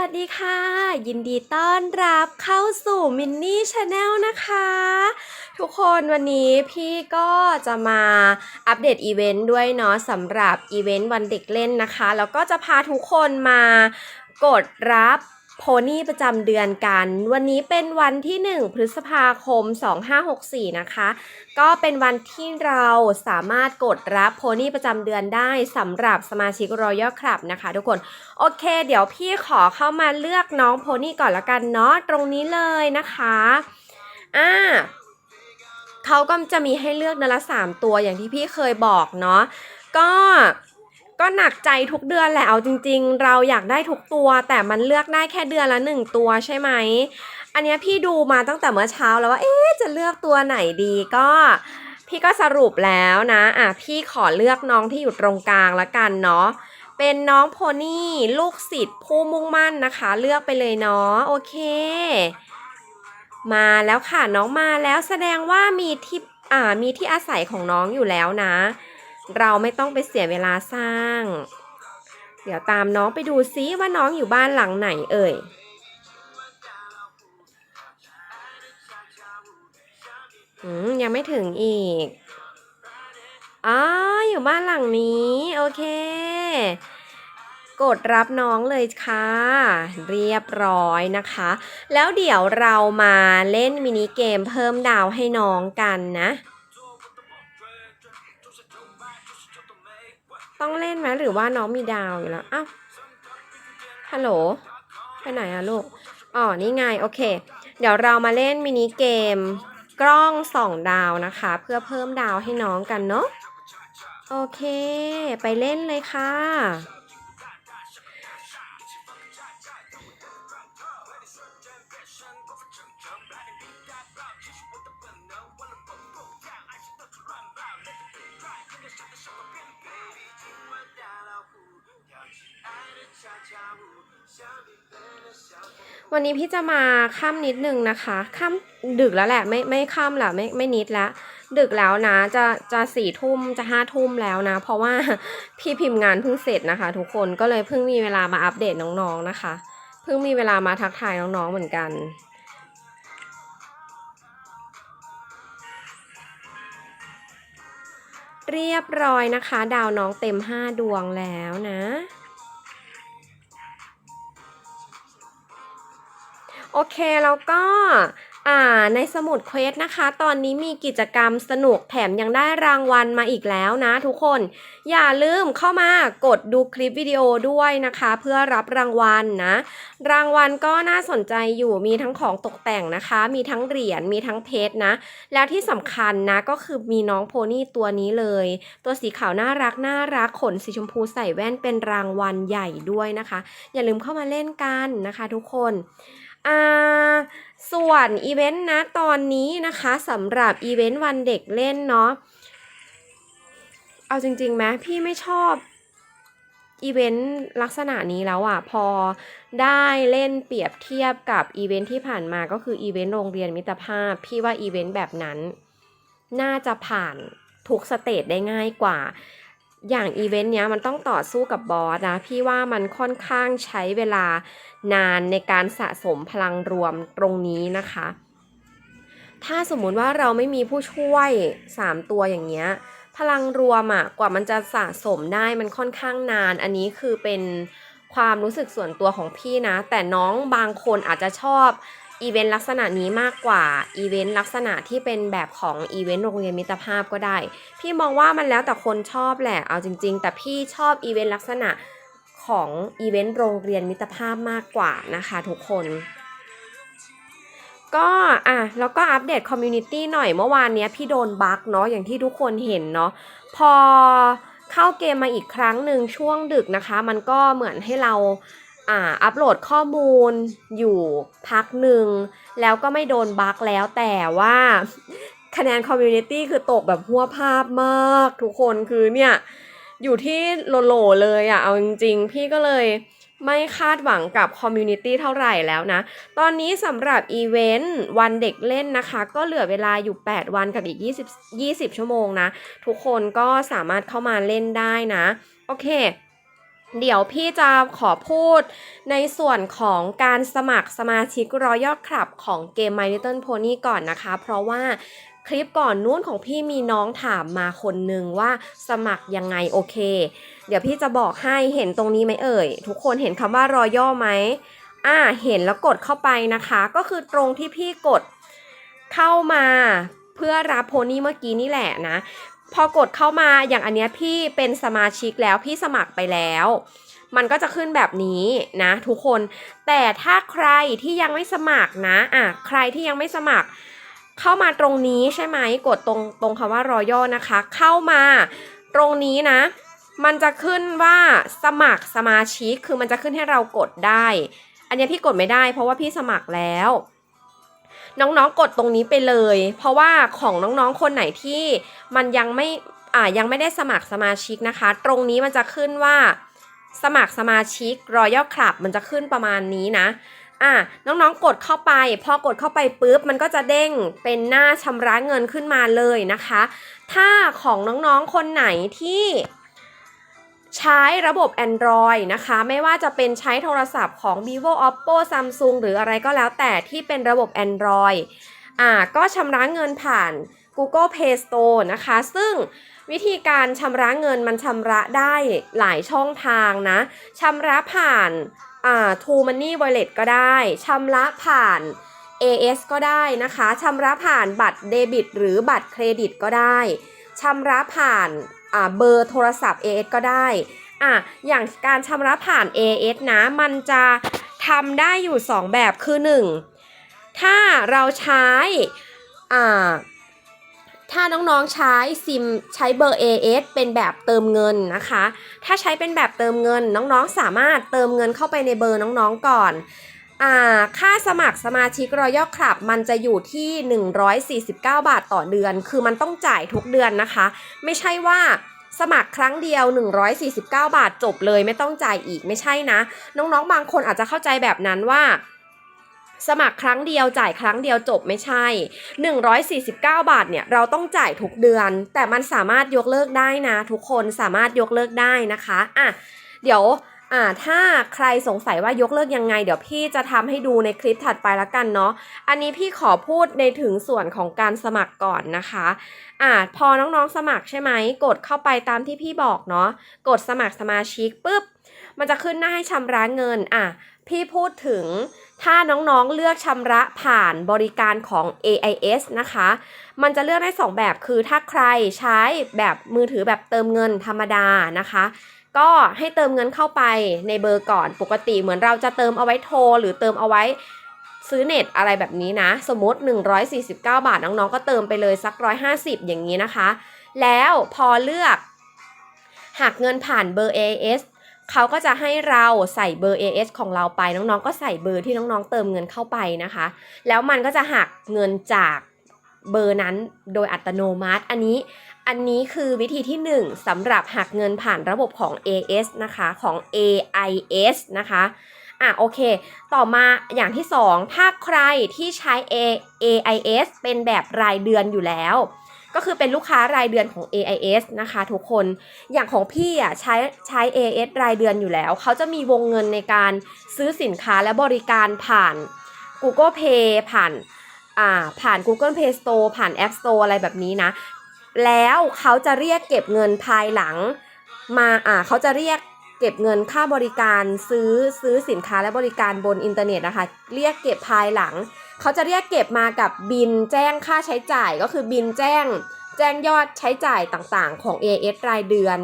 วัสดีค่ะ ยินดีต้อนรับเข้าสู่มินนี่ชาแนลนะคะ ทุกคนวันนี้พี่ก็จะมาอัปเดตอีเวนต์ด้วยเนาะสำหรับอีเวนต์วันเด็กเล่นนะคะ แล้วก็จะพาทุกคนมากดรับ โพนี่ประจำเดือนกัน วันนี้เป็นวันที่ 1 พฤษภาคม 2564 นะคะ ก็เป็นวันที่เราสามารถกดรับโพนี่ประจำเดือนได้สำหรับสมาชิก Royal Club นะคะ ทุกคน โอเค เดี๋ยวพี่ขอเข้ามาเลือกน้องโพนี่ก่อนละกันเนาะตรงนี้เลยนะคะอ่าเขาก็จะมีให้เลือกนละ3ตัวอย่างที่พี่เคยบอกเนาะก็ ก็หนักใจทุกเดือนแหละเอาจริง ๆ เราอยากได้ทุกตัว แต่มันเลือกได้แค่เดือนละหนึ่งตัวใช่ไหม อันนี้พี่ดูมาตั้งแต่เมื่อเช้าแล้วว่าเอ๊ะจะเลือกตัวไหนดีก็พี่ก็สรุปแล้วนะอะพี่ขอเลือกน้องที่อยู่ตรงกลางละกันเนาะเป็นน้องโพนี่ลูกศิษย์ผู้มุ่งมั่นนะคะ เลือกไปเลยเนาะโอเค มาแล้วค่ะน้องมาแล้วแสดงว่ามีที่อ่ามีที่อาศัยของน้องอยู่แล้วนะ เราไม่ต้องไปเสียเวลาสร้าง เดี๋ยวตามน้องไปดูซิว่าน้องอยู่บ้านหลังไหนเอ่ย อืม ยังไม่ถึงอีก อ๋อ อยู่บ้านหลังนี้ โอเค กดรับน้องเลยค่ะ เรียบร้อยนะคะ แล้วเดี๋ยวเรามาเล่นมินิเกมเพิ่มดาวให้น้องกันนะ ต้องเล่นไหมหรือว่าน้องมีดาวอยู่แล้วอ้าวฮัลโหลไปไหนอะลูกอ๋อนี่ไงโอเค เดี๋ยวเรามาเล่นมินิเกมกล้องสองดาวนะคะ เพื่อเพิ่มดาวให้น้องกันเนาะโอเค ไปเล่นเลยค่ะ วันนี้พี่จะมาค่ำนิดนึงนะคะค่ำดึกแล้วแหละไม่ไม่ค่ำแหละไม่ไม่นิดแล้วดึกแล้วนะจะจะสี่ทุ่มจะห้าทุ่มแล้วนะ เพราะว่าพี่พิมพ์งานเพิ่งเสร็จนะคะ ทุกคนก็เลยเพิ่งมีเวลามาอัปเดตน้องๆนะคะ เพิ่งมีเวลามาทักทายน้องๆเหมือนกันเรียบร้อยนะคะ ดาวน้องเต็ม 5 ดวงแล้วนะ โอเคแล้วก็อ่าในสมุดเควสนะคะ ตอนนี้มีกิจกรรมสนุกแถมยังได้รางวัลมาอีกแล้วนะทุกคน อย่าลืมเข้ามากดดูคลิปวิดีโอด้วยนะคะ เพื่อรับรางวัลนะ รางวัลก็น่าสนใจอยู่มีทั้งของตกแต่งนะคะ มีทั้งเหรียญมีทั้งเพชรนะ แล้วที่สำคัญนะก็คือมีน้องโพนี่ตัวนี้เลย ตัวสีขาวน่ารักน่ารักขนสีชมพูใส่แว่นเป็นรางวัลใหญ่ด้วยนะคะ อย่าลืมเข้ามาเล่นกันนะคะ ทุกคน อ่าส่วนอีเวนต์นะตอนนี้นะคะสำหรับอีเวนต์วันเด็กเล่นเนาะเอาจริงๆไหมพี่ไม่ชอบอีเวนต์ลักษณะนี้แล้วอะ่ะพอได้เล่นเปรียบเทียบกับอีเวนต์ที่ผ่านมาก็คืออีเวนต์โรงเรียนมิตรภาพ พี่ว่าอีเวนต์แบบนั้น น่าจะผ่านทุกสเตจได้ง่ายกว่า อย่างอีเวนต์เนี้ยมันต้องต่อสู้กับบอสนะ พี่ว่ามันค่อนข้างใช้เวลานานในการสะสมพลังรวมตรงนี้นะคะ ถ้าสมมุติว่าเราไม่มีผู้ช่วย 3 ตัวอย่างเงี้ยพลังรวมอะกว่ามันจะสะสมได้มันค่อนข้างนาน อันนี้คือเป็นความรู้สึกส่วนตัวของพี่นะ แต่น้องบางคนอาจจะชอบ อีเวนต์ลักษณะนี้มากกว่าอีเวนต์ลักษณะที่เป็นแบบของอีเวนต์โรงเรียนมิตรภาพก็ได้ พี่มองว่ามันแล้วแต่คนชอบแหละ เอาจริง ๆ แต่พี่ชอบอีเวนต์ลักษณะของอีเวนต์โรงเรียนมิตรภาพมากกว่านะคะทุกคนก็อะแล้วก็อัปเดตคอมมูนิตี้หน่อยเมื่อวานเนี้ยพี่โดนบั๊กเนาะอย่างที่ทุกคนเห็นเนาะพอเข้าเกมมาอีกครั้งหนึ่งช่วงดึกนะคะ มันก็เหมือนให้เรา อ่าอัปโหลดข้อมูลอยู่พักหนึ่ง แล้วก็ไม่โดนบั๊กแล้วแต่ว่าคะแนนคอมมูนิตี้คือตกแบบหัวภาพมากทุกคนคือเนี่ยอยู่ที่โลโลเลยอะเอาจริงๆ พี่ก็เลยไม่คาดหวังกับคอมมูนิตี้เท่าไหร่แล้วนะ ตอนนี้สำหรับอีเวนต์วันเด็กเล่นนะคะ ก็เหลือเวลาอยู่ 8 วันกับอีก 20 20 ชั่วโมงนะ ทุกคนก็สามารถเข้ามาเล่นได้นะ โอเค เดี๋ยวพี่จะขอพูดในส่วนของการสมัครสมาชิกรอยอดคลับของเกม My Little Pony ก่อนนะคะ เพราะว่าคลิปก่อนนู้นของพี่มีน้องถามมาคนนึงว่าสมัครยังไงโอเค เดี๋ยวพี่จะบอกให้เห็นตรงนี้ไหมเอ่ย ทุกคนเห็นคำว่ารอย่อไหมอ่าเห็นแล้วกดเข้าไปนะคะ ก็คือตรงที่พี่กดเข้ามาเพื่อรับโพนี่เมื่อกี้นี่แหละนะ พอกดเข้ามาอย่างอันเนี้ยพี่เป็นสมาชิกแล้วพี่สมัครไปแล้ว มันก็จะขึ้นแบบนี้นะทุกคน แต่ถ้าใครที่ยังไม่สมัครนะอะใครที่ยังไม่สมัคร เข้ามาตรงนี้ใช่ไหมกดตรงตรงคำว่ารอย่อนะคะ เข้ามาตรงนี้นะ มันจะขึ้นว่าสมัครสมาชิกคือมันจะขึ้นให้เรากดได้ อันเนี้ยพี่กดไม่ได้เพราะว่าพี่สมัครแล้ว น้องๆกดตรงนี้ไปเลย เพราะว่าของน้องๆคนไหนที่มันยังไม่อ่ายังไม่ได้สมัครสมาชิกนะคะ ตรงนี้มันจะขึ้นว่าสมัครสมาชิก Royal Club มันจะขึ้นประมาณนี้นะอะน้องๆกดเข้าไป พอกดเข้าไปปุ๊บมันก็จะเด้งเป็นหน้าชำระเงินขึ้นมาเลยนะคะ ถ้าของน้องๆคนไหนที่ ใช้ระบบ Android นะคะ ไม่ว่าจะเป็นใช้โทรศัพท์ของ vivo oppo samsung หรืออะไรก็แล้วแต่ที่เป็นระบบ Android อ่าก็ชำระเงินผ่าน Google Play Store นะคะ ซึ่งวิธีการชำระเงินมันชำระได้หลายช่องทางนะชำระผ่านอ่า True Money Wallet ก็ได้ชำระผ่าน AS ก็ได้นะคะชำระผ่านบัตรเดบิต หรือบัตรเครดิตก็ได้ชำระผ่าน เบอร์โทรศัพท์ AS ก็ได้อะอย่างการชำระผ่าน AS นะ มันจะทำได้อยู่ 2 แบบคือ 1 ถ้าเราใช้อ่าถ้าน้องๆใช้ซิมใช้เบอร์ AS เป็นแบบเติมเงินนะคะ ถ้าใช้เป็นแบบเติมเงินน้องๆสามารถเติมเงินเข้าไปในเบอร์น้องๆก่อน ค่าสมัครสมาชิกรอยัลคลับมันจะอยู่ที่ 149 บาทต่อเดือน คือมันต้องจ่ายทุกเดือนนะคะ ไม่ใช่ว่าสมัครครั้งเดียว 149 บาทจบเลยไม่ต้องจ่ายอีกไม่ใช่นะ น้องๆ บางคนอาจจะเข้าใจแบบนั้นว่า สมัครครั้งเดียวจ่ายครั้งเดียวจบไม่ใช่ 149 บาทเนี่ยเราต้องจ่ายทุกเดือน แต่มันสามารถยกเลิกได้นะ ทุกคนสามารถยกเลิกได้นะคะอะเดี๋ยว อ่าถ้าใครสงสัยว่ายกเลิกยังไง เดี๋ยวพี่จะทำให้ดูในคลิปถัดไปละกันเนาะอันนี้พี่ขอพูดในถึงส่วนของการสมัครก่อนนะคะอ่าพอน้องๆสมัครใช่ไหมกดเข้าไปตามที่พี่บอกเนาะกดสมัครสมาชิกปุ๊บมันจะขึ้นหน้าให้ชำระเงินอะพี่พูดถึงถ้าน้องๆเลือกชำระผ่านบริการของ AIS นะคะ มันจะเลือกได้ 2 แบบคือถ้าใครใช้แบบมือถือแบบเติมเงินธรรมดานะคะ ก็ให้เติมเงินเข้าไปในเบอร์ก่อนปกติเหมือนเราจะเติมเอาไว้โทร หรือเติมเอาไว้ซื้อเน็ตอะไรแบบนี้นะ สมมติ 149 บาทน้องๆ ก็เติมไปเลยสัก 150 อย่างนี้นะคะ แล้วพอเลือกหักเงินผ่านเบอร์ AS เขาก็จะให้เราใส่เบอร์ AS ของเราไปน้องๆ ก็ใส่เบอร์ที่น้องๆ เติมเงินเข้าไปนะคะ แล้วมันก็จะหักเงินจากเบอร์นั้นโดยอัตโนมัติ อันนี้ อันนี้คือวิธีที่ 1สำหรับหักเงินผ่านระบบของ AS นะคะของ AIS นะคะอะโอเค ต่อมาอย่างที่ 2 ถ้าใครที่ใช้ A AIS เป็นแบบรายเดือนอยู่แล้ว ก็คือเป็นลูกค้ารายเดือนของ AIS นะคะทุกคนอย่างของพี่อะใช้ใช้ AIS รายเดือนอยู่แล้ว เขาจะมีวงเงินในการซื้อสินค้าและบริการผ่าน Google Pay ผ่านอ่าผ่าน Google Play Store ผ่าน App Store อะไรแบบนี้นะ แล้วเขาจะเรียกเก็บเงินภายหลัง มาอ่าเขาจะเรียกเก็บเงินค่าบริการซื้อซื้อสินค้าและบริการบนอินเทอร์เน็ตนะคะเรียกเก็บภายหลัง เขาจะเรียกเก็บมากับบินแจ้งค่าใช้จ่ายก็คือบินแจ้ง แจ้งยอดใช้จ่ายต่างๆ ของ AS รายเดือน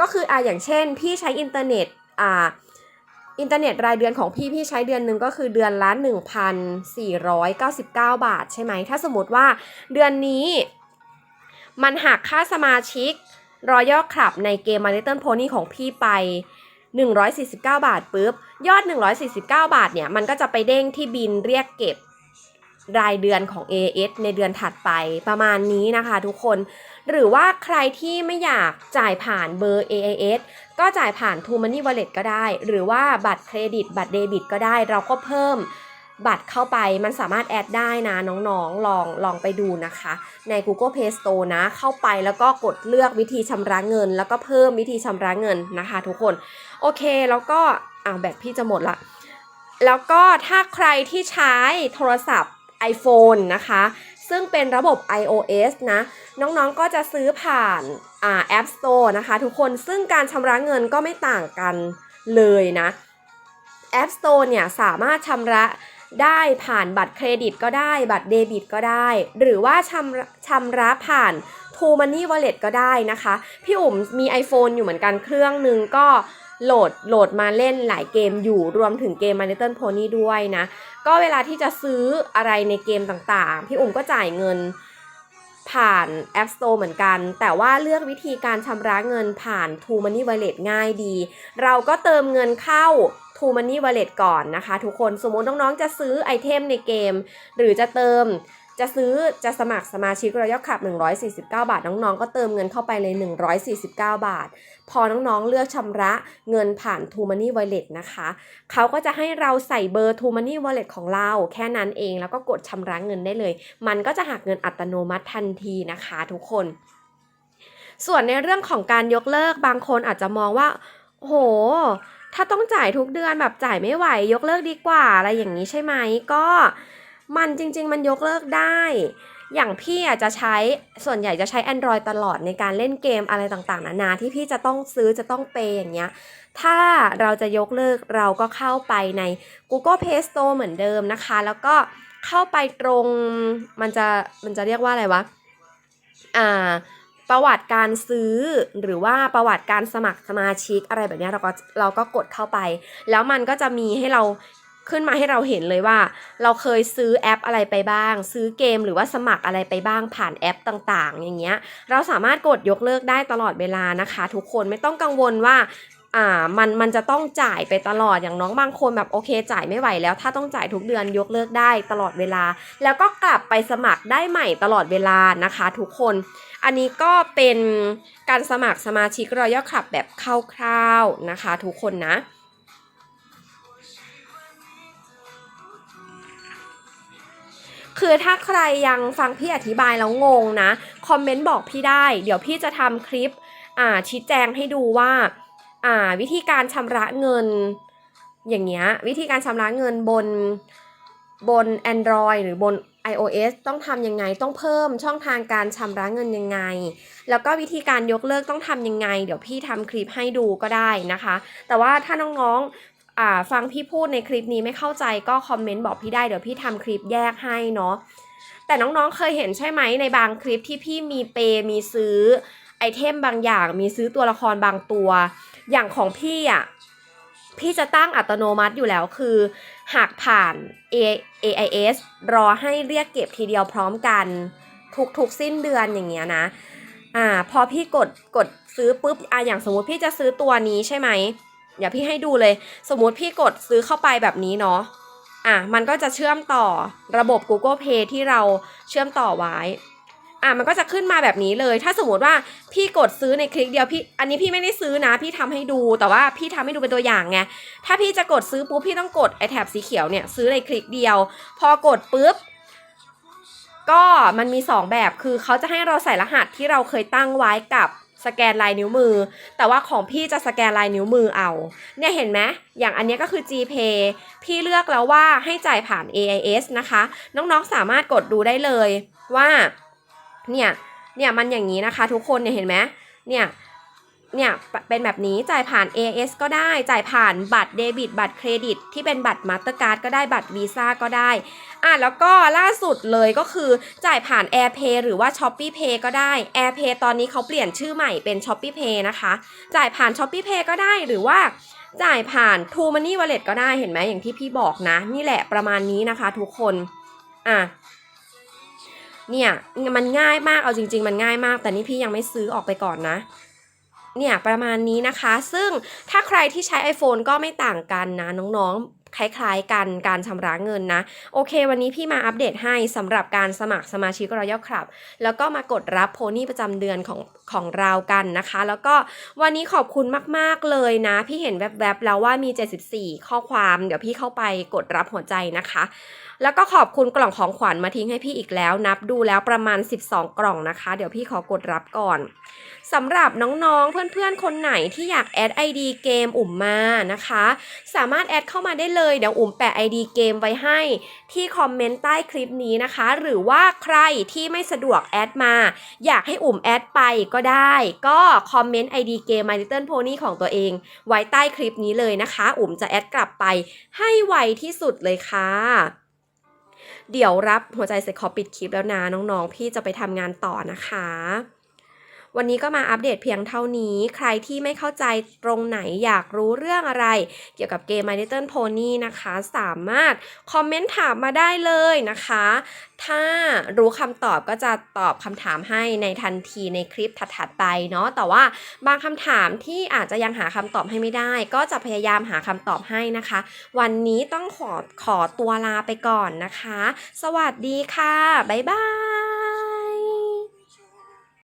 ก็คืออ่าอย่างเช่น พี่ใช้อินเทอร์เน็ตอ่าอินเทอร์เน็ตรายเดือนของพี่พี่ใช้เดือนหนึ่งก็คือเดือนละ1,499 บาท ใช่ไหมถ้าสมมติว่าเดือนนี้ มันหักค่าสมาชิกรอยย่อคลับในเกม My Little Pony ของพี่ไป 149 บาทปุ๊บ ยอด 149 บาทเนี่ย มันก็จะไปเด้งที่บินเรียกเก็บรายเดือนของ AS ในเดือนถัดไปประมาณนี้นะคะทุกคน หรือว่าใครที่ไม่อยากจ่ายผ่านเบอร์ AIS ก็จ่ายผ่าน True Money Wallet ก็ได้ หรือว่าบัตรเครดิต บัตรเดบิตก็ได้ เราก็เพิ่ม บัตรเข้าไปมันสามารถแอดได้นะน้องๆ ลองลองไปดูนะคะ ใน Google Play Store นะ เข้าไปแล้วก็กดเลือกวิธีชำระเงิน แล้วก็เพิ่มวิธีชำระเงินนะคะ ทุกคน โอเคแล้วก็อ้าวแบตพี่จะหมดละแล้วก็ถ้าใครที่ใช้โทรศัพท์ iPhone นะคะ ซึ่งเป็นระบบ iOS นะ น้องๆก็จะซื้อผ่านอ่า App Store นะคะ ทุกคนซึ่งการชำระเงินก็ไม่ต่างกันเลยนะ App Store เนี่ยสามารถชำระ ได้ผ่านบัตรเครดิตก็ได้ บัตรเดบิตก็ได้ หรือว่าชำชำระผ่าน True Money Wallet ก็ได้นะคะ พี่อุ๋มมี iPhone อยู่เหมือนกันเครื่องหนึ่งก็โหลดโหลดมาเล่นหลายเกมอยู่รวมถึงเกม My Little Pony ด้วยนะ ก็เวลาที่จะซื้ออะไรในเกมต่างๆ พี่อุ๋มก็จ่ายเงินผ่าน App Store เหมือนกัน แต่ว่าเลือกวิธีการชำระเงินผ่าน True Money Wallet ง่ายดี เราก็เติมเงินเข้า True Money Wallet ก่อนนะคะ ทุกคนสมมติน้องๆจะซื้อไอเทมในเกม หรือจะเติมจะซื้อจะสมัครสมาชิกรอยขับ 149 บาท น้องๆ ก็เติมเงินเข้าไปเลย 149 บาท พอน้องๆ เลือกชำระเงินผ่าน True Money Wallet นะคะ เขาก็จะให้เราใส่เบอร์ True Money Wallet ของเรา แค่นั้นเองแล้วก็กดชำระเงินได้เลย มันก็จะหักเงินอัตโนมัติทันทีนะคะทุกคน ส่วนในเรื่องของการยกเลิกบางคนอาจจะมองว่าโห ถ้าต้องจ่ายทุกเดือนแบบจ่ายไม่ไหว ยกเลิกดีกว่าอะไรอย่างนี้ใช่ไหมก็มันจริง ๆ มันยกเลิกได้ อย่างพี่อาจจะใช้ส่วนใหญ่จะใช้ Android ตลอดในการเล่นเกมอะไรต่างๆ นานาที่พี่จะต้องซื้อจะต้องเปย์อย่างเงี้ยถ้าเราจะยกเลิกเราก็เข้าไปใน Google Play Store เหมือนเดิมนะคะ แล้วก็เข้าไปตรงมันจะมันจะเรียกว่าอะไรวะอ่า ประวัติการซื้อ หรือว่าประวัติการสมัครสมาชิกอะไรแบบนี้เราก็เราก็กดเข้าไป แล้วมันก็จะมีให้เราขึ้นมาให้เราเห็นเลยว่า เราเคยซื้อแอปอะไรไปบ้าง ซื้อเกมหรือว่าสมัครอะไรไปบ้างผ่านแอปต่างๆ อย่างเงี้ย เราสามารถกดยกเลิกได้ตลอดเวลานะคะ ทุกคนไม่ต้องกังวลว่า อ่ามันมันจะต้องจ่ายไปตลอดอย่างน้องบางคนแบบโอเค จ่ายไม่ไหวแล้ว ถ้าต้องจ่ายทุกเดือนยกเลิกได้ตลอดเวลา แล้วก็กลับไปสมัครได้ใหม่ตลอดเวลานะคะ ทุกคน อันนี้ก็เป็นการสมัครสมาชิกรอยัลคลับแบบคร่าวๆนะคะ ทุกคนนะคือถ้าใครยังฟังพี่อธิบายแล้วงงนะ คอมเมนต์บอกพี่ได้ เดี๋ยวพี่จะทำคลิปอ่าชี้แจงให้ดูว่า อ่าวิธีการชำระเงิน อย่างเงี้ยวิธีการชำระเงินบนบน Android หรือบน iOS ต้องทำยังไงต้องเพิ่มช่องทางการชำระเงินยังไง แล้วก็วิธีการยกเลิกต้องทำยังไง เดี๋ยวพี่ทำคลิปให้ดูก็ได้นะคะ แต่ว่าถ้าน้องๆฟังพี่พูดในคลิปนี้ไม่เข้าใจก็คอมเมนต์บอกพี่ได้เดี๋ยวพี่ทำคลิปแยกให้เนาะแต่น้องๆเคยเห็นใช่ไหมในบางคลิปที่พี่มีเปย์มีซื้อ ไอเทมบางอย่างมีซื้อตัวละครบางตัว อย่างของพี่อะพี่จะตั้งอัตโนมัติอยู่แล้วคือ หากผ่าน A AIS รอให้เรียกเก็บทีเดียวพร้อมกัน ทุกๆสิ้นเดือนอย่างเงี้ยนะอ่าพอพี่กดกดซื้อปุ๊บอะอย่างสมมติพี่จะซื้อตัวนี้ใช่ไหมเดี๋ยวพี่ให้ดูเลย สมมติพี่กดซื้อเข้าไปแบบนี้เนาะอะมันก็จะเชื่อมต่อระบบ Google Pay ที่เราเชื่อมต่อไว้ อะมันก็จะขึ้นมาแบบนี้เลย ถ้าสมมติว่าพี่กดซื้อในคลิกเดียวพี่ อันนี้พี่ไม่ได้ซื้อนะ พี่ทำให้ดู แต่ว่าพี่ทำให้ดูเป็นตัวอย่างไง ถ้าพี่จะกดซื้อปุ๊บพี่ต้องกดไอแถบสีเขียวเนี่ยซื้อในคลิกเดียว พอกดปุ๊บก็มันมี 2 แบบคือเขาจะให้เราใส่รหัสที่เราเคยตั้งไว้กับสแกนลายนิ้วมือ แต่ว่าของพี่จะสแกนลายนิ้วมือเอา เนี่ยเห็นไหมอย่างอันนี้ก็คือ GPay พี่เลือกแล้วว่าให้จ่ายผ่าน AIS นะคะ น้องๆสามารถกดดูได้เลยว่า เนี่ย เนี่ยมันอย่างนี้นะคะ ทุกคนเนี่ยเห็นไหมเนี่ยเนี่ยเป็นแบบนี้จ่ายผ่าน AS ก็ได้จ่ายผ่านบัตรเดบิต บัตรเครดิต ที่เป็นบัตรมาสเตอร์การ์ดก็ได้บัตรวีซ่าก็ได้อะแล้วก็ล่าสุดเลยก็คือจ่ายผ่าน AirPay หรือว่า Shopee Pay ก็ได้ AirPay ตอนนี้เขาเปลี่ยนชื่อใหม่เป็น Shopee Pay นะคะ จ่ายผ่าน Shopee Pay ก็ได้หรือว่าจ่ายผ่าน True Money Wallet ก็ได้เห็นไหมอย่างที่พี่บอกนะ นี่แหละประมาณนี้นะคะ ทุกคนอะ เนี่ยมันง่ายมากเอาจริง ๆ มันง่ายมาก แต่นี่พี่ยังไม่ซื้อออกไปก่อนนะเนี่ยประมาณนี้นะคะ ซึ่งถ้าใครที่ใช้ iPhone ก็ไม่ต่างกันนะน้อง คล้ายๆกันการชำระเงินนะ โอเค วันนี้พี่มาอัปเดตให้สำหรับการสมัครสมาชิก Royal Club แล้วก็มากดรับโพนี่ประจำเดือนของของเรากันนะคะ แล้วก็วันนี้ขอบคุณมากๆเลยนะ พี่เห็นแวบๆแล้วว่ามี 74 ข้อความเดี๋ยวพี่เข้าไปกดรับหัวใจนะคะ แล้วก็ขอบคุณกล่องของขวัญมาทิ้งให้พี่อีกแล้ว นับดูแล้วประมาณ 12 กล่องนะคะ เดี๋ยวพี่ขอกดรับก่อนสำหรับน้องๆเพื่อนๆคนไหนที่อยากแอด ID เกมอุ่มมานะคะ สามารถแอดเข้ามาได้เลยเลยเดี๋ยวอุ่มแปะ ID เกมไว้ให้ ที่คอมเมนต์ใต้คลิปนี้นะคะ หรือว่าใครที่ไม่สะดวกแอดมา อยากให้อุ่มแอดไปก็ได้ ก็คอมเมนต์ ID เกม My Little Pony ของตัวเอง ไว้ใต้คลิปนี้เลยนะคะ อุ่มจะแอดกลับไปให้ไวที่สุดเลยค่ะเดี๋ยวรับหัวใจเสร็จขอปิดคลิปแล้วนะน้องๆ พี่จะไปทำงานต่อนะคะ วันนี้ก็มาอัปเดตเพียงเท่านี้ ใครที่ไม่เข้าใจตรงไหนอยากรู้เรื่องอะไร เกี่ยวกับเกม My Little Pony นะคะ สามารถคอมเมนต์ถามมาได้เลยนะคะ ถ้ารู้คำตอบก็จะตอบคำถามให้ในทันทีในคลิปถัดๆไปเนาะ แต่ว่าบางคำถามที่อาจจะยังหาคำตอบให้ไม่ได้ ก็จะพยายามหาคำตอบให้นะคะ วันนี้ต้องขอขอตัวลาไปก่อนนะคะ สวัสดีค่ะ บ๊ายบาย